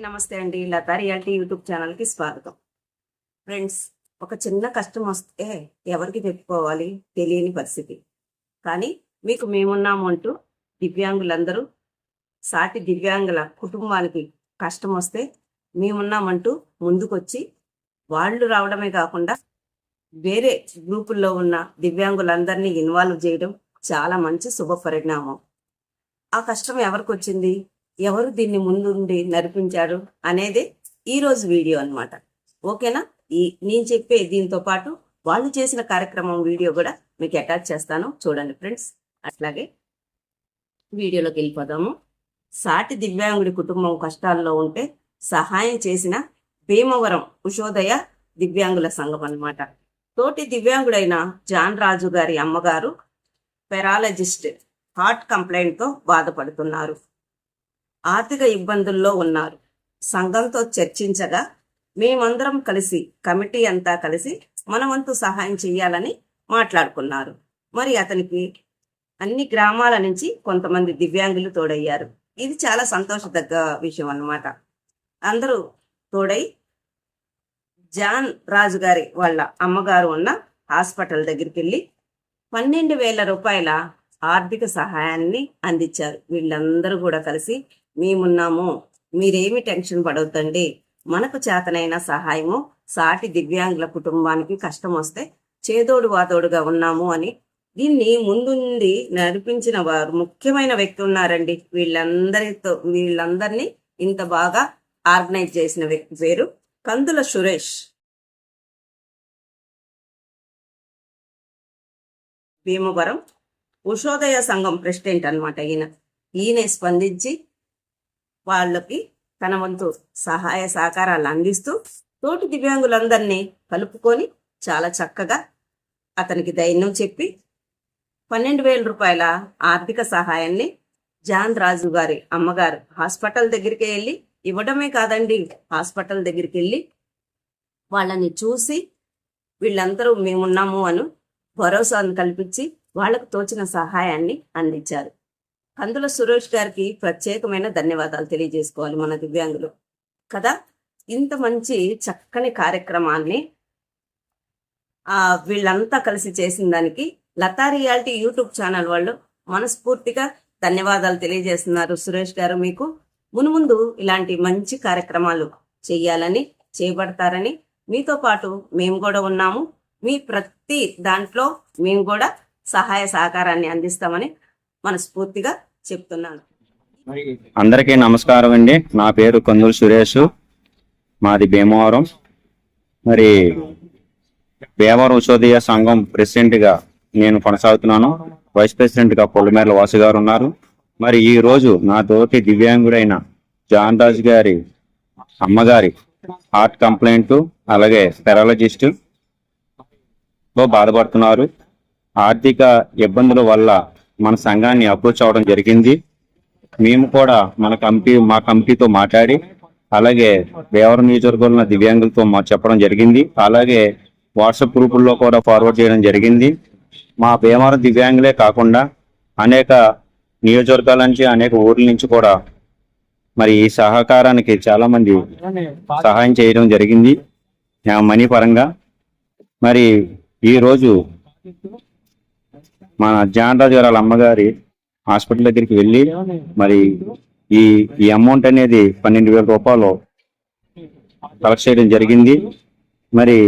అందరికీ నమస్తే అండి. లతా రియాలిటీ యూట్యూబ్ ఛానల్కి స్వాగతం. ఫ్రెండ్స్ ఒక చిన్న కష్టం వస్తే ఎవరికి చెప్పుకోవాలి? తెలియని పరిస్థితి. కానీ మీకు మేమున్నాము అంటూ దివ్యాంగులందరూ సాటి దివ్యాంగుల కుటుంబానికి కష్టం వస్తే మేమున్నామంటూ ముందుకొచ్చి వాళ్ళు రావడమే కాకుండా వేరే గ్రూపుల్లో ఉన్న దివ్యాంగులందరినీ ఇన్వాల్వ్ చేయడం చాలా మంచి శుభ పరిణామం. ఆ కష్టం ఎవరికి వచ్చింది? ఎవరు దీన్ని ముందుండి నడిపించారు అనేది ఈరోజు వీడియో అనమాట ఓకేనా? ఈ నేను చెప్పే దీంతో పాటు వాళ్ళు చేసిన కార్యక్రమం వీడియో కూడా మీకు అటాచ్ చేస్తాను. చూడండి ఫ్రెండ్స్. అట్లాగే వీడియోలోకి వెళ్ళిపోదాము. సాటి దివ్యాంగుడి కుటుంబం కష్టాల్లో ఉంటే సహాయం చేసిన భీమవరం ఉషోదయ దివ్యాంగుల సంఘం అనమాట తోటి దివ్యాంగుడైన జాన్ రాజు గారి అమ్మగారు పెరాలజిస్ట్ హార్ట్ కంప్లైంట్తో బాధపడుతున్నారు. ఆర్థిక ఇబ్బందుల్లో ఉన్నారు. సంఘంతో చర్చించగా మేమందరం కలిసి కమిటీ అంతా కలిసి మన వంతు సహాయం చేయాలని మాట్లాడుకున్నారు. మరి అతనికి అన్ని గ్రామాల నుంచి కొంతమంది దివ్యాంగులు తోడయ్యారు. ఇది చాలా సంతోషదగ్గ విషయం అన్నమాట. అందరూ తోడై జాన్ రాజు గారి వాళ్ళ అమ్మగారు ఉన్న హాస్పిటల్ దగ్గరికి వెళ్ళి పన్నెండు వేల రూపాయల ఆర్థిక సహాయాన్ని అందించారు. వీళ్ళందరూ కూడా కలిసి మేమున్నాము. మీరేమి టెన్షన్ పడవద్దండి మనకు చేతనైన సహాయము సాటి దివ్యాంగుల కుటుంబానికి కష్టం వస్తే చేదోడు వాతోడుగా ఉన్నాము అని దీన్ని ముందుండి నడిపించిన వారు ముఖ్యమైన వ్యక్తి ఉన్నారండి. వీళ్ళందరితో వీళ్ళందరినీ ఇంత బాగా ఆర్గనైజ్ చేసిన వ్యక్తి పేరు కందుల సురేష్. భీమవరం ఉషోదయ సంఘం ప్రెసిడెంట్ అన్నమాట ఈయన. ఈయన స్పందించి వాళ్ళకి తన వంతు సహాయ సహకారాలు అందిస్తూ తోటి దివ్యాంగులందరినీ కలుపుకొని చాలా చక్కగా అతనికి ధైర్యం చెప్పి పన్నెండు వేల రూపాయల ఆర్థిక సహాయాన్ని జాన్ రాజు గారి అమ్మగారు హాస్పిటల్ దగ్గరికి వెళ్ళి ఇవ్వడమే కాదండి హాస్పిటల్ దగ్గరికి వెళ్ళి వాళ్ళని చూసి వీళ్ళందరూ మేమున్నాము అను భరోసాను కల్పించి వాళ్ళకు తోచిన సహాయాన్ని అందించారు. కందుల సురేష్ గారికి ప్రత్యేకమైన ధన్యవాదాలు తెలియజేసుకోవాలి మన దివ్యాంగులు. కదా? ఇంత మంచి చక్కని కార్యక్రమాన్ని ఆ వీళ్ళంతా కలిసి చేసిన దానికి లతా రియాలిటీ యూట్యూబ్ ఛానల్ వాళ్ళు మనస్ఫూర్తిగా ధన్యవాదాలు తెలియజేస్తున్నారు సురేష్ గారు మీకు. మునుముందు ఇలాంటి మంచి కార్యక్రమాలు చేయాలని చేపడతారని మీతో పాటు మేము కూడా ఉన్నాము. మీ ప్రతి దాంట్లో మేము కూడా సహాయ సహకారాన్ని అందిస్తామని మనస్ఫూర్తిగా చెప్తున్నాను అందరికీ నమస్కారం అండి. నా పేరు కందులు సురేష్. మాది భీమవరం. మరి భీమవరం ఉషోదయ సంఘం ప్రెసిడెంట్గా నేను కొనసాగుతున్నాను. వైస్ ప్రెసిడెంట్గా పొలిమేరల వాసు గారు ఉన్నారు. మరి ఈ రోజు నా తోటి దివ్యాంగుడైన జాన్ రాజ్ గారి అమ్మగారి హార్ట్ కంప్లైంట్ అలాగే పెరాలజిస్ట్తో బాధపడుతున్నారు. ఆర్థిక ఇబ్బందుల వల్ల మన సంఘాన్ని అప్రోచ్ అవడం జరిగింది. మేము కూడా మన కమిటీ మా కమిటీతో మాట్లాడి అలాగే దేవరం నియోజకవర్గంలో దివ్యాంగులతో మా చెప్పడం జరిగింది. అలాగే వాట్సాప్ గ్రూపుల్లో కూడా ఫార్వర్డ్ చేయడం జరిగింది. మా భీమవరం దివ్యాంగులే కాకుండా అనేక నియోజకవర్గాల నుంచి అనేక ఊర్ల నుంచి కూడా మరి ఈ సహకారానికి చాలా మంది సహాయం చేయడం జరిగింది. మనీ పరంగా. మరి ఈ రోజు మన జాన్ గారు వాళ్ళ అమ్మగారి హాస్పిటల్ దగ్గరికి వెళ్ళి మరి ఈ ఈ అమౌంట్ అనేది పన్నెండు వేల రూపాయలు కలెక్ట్ చేయడం జరిగింది. మరి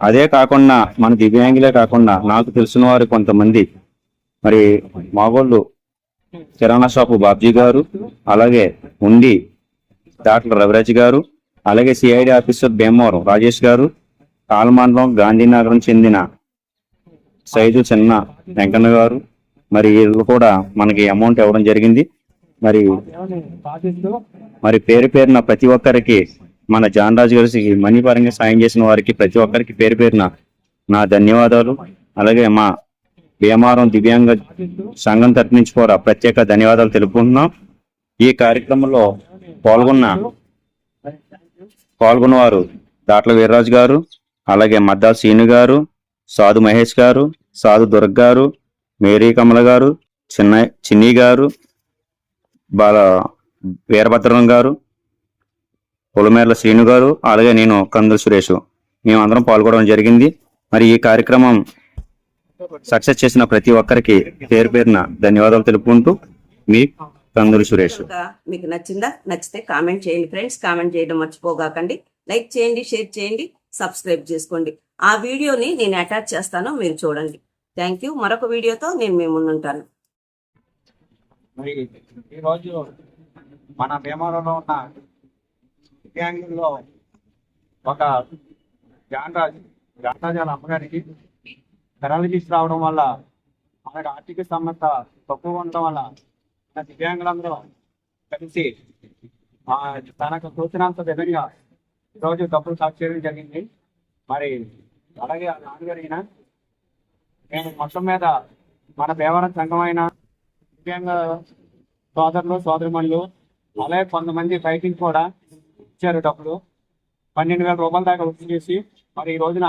అదే కాకుండా మన దివ్యాంగులే కాకుండా నాకు తెలిసిన వారు కొంతమంది మరి మాగోళ్ళు కిరాణా షాపు బాబ్జీ గారు అలాగే ఉండి డాక్టర్ రవిరాజ్ గారు అలాగే సిఐడి ఆఫీసర్ భీమవరం రాజేష్ గారు కాలమండలం గాంధీనగరం చెందిన సైజు చిన్న వెంకన్న గారు. మరి వీళ్ళు కూడా మనకి అమౌంట్ ఇవ్వడం జరిగింది. మరి మరి పేరు పేరున ప్రతి ఒక్కరికి మన జాన్ రాజు గారికి మనీ పరంగా సాయం చేసిన వారికి ప్రతి ఒక్కరికి పేరు పేరున నా ధన్యవాదాలు. అలాగే మా భీమారం దివ్యాంగ సంఘం తరపు నుంచి కూడా ప్రత్యేక ధన్యవాదాలు తెలుపుకుంటున్నాం. ఈ కార్యక్రమంలో పాల్గొన్న పాల్గొన్న వారు దాట్ల వీర్రాజు గారు అలాగే మద్దా సీను గారు సాధు మహేష్ గారు సాధు దుర్గ్ గారు మేరీ కమల గారు చిన్న చిన్ని గారు బాల వీరభద్రం గారు పొలమేర్ల శ్రీను గారు అలాగే నేను కందుల సురేష్. మేమందరం పాల్గొనడం జరిగింది. మరి ఈ కార్యక్రమం సక్సెస్ చేసిన ప్రతి ఒక్కరికి పేరు పేరున ధన్యవాదాలు తెలుపుకుంటూ మీ కందులు సురేష్. మీకు నచ్చిందా? నచ్చితే కామెంట్ చేయండి ఫ్రెండ్స్. కామెంట్ చేయడం మర్చిపోగాకండి. లైక్ చేయండి షేర్ చేయండి. సబ్స్క్రైబ్ చేసుకోండి. ఆ వీడియోని నేను అటాచ్ చేస్తాను మీరు చూడండి. Thank you. మరొక వీడియోతో నేను మీ ముందుంటాను. ఈరోజు మన భీమవరంలో ఉన్న దివ్యాంగుల్లో ఒక జానరాజ్ జానరాజాల అమ్మగారికి పెరాలజీస్ రావడం వల్ల మనకు ఆర్థిక సమస్య తక్కువ ఉండడం వల్ల దివ్యాంగులందరూ కలిసి తనకు తోచినంత విధంగా రోజు డబ్బులు ఖర్చు చేయడం జరిగింది. మరి అలాగే ఆ నాన్నగారైనా నేను మొత్తం మీద మన భీమవరం సంఘమైన దివ్యాంగ సోదరులు సోదరిమణులు అలాగే కొంతమంది బయటికి కూడా ఇచ్చారు డబ్బులు. పన్నెండు వేల రూపాయల దాకా వసూలు చేసి మరి ఈ రోజున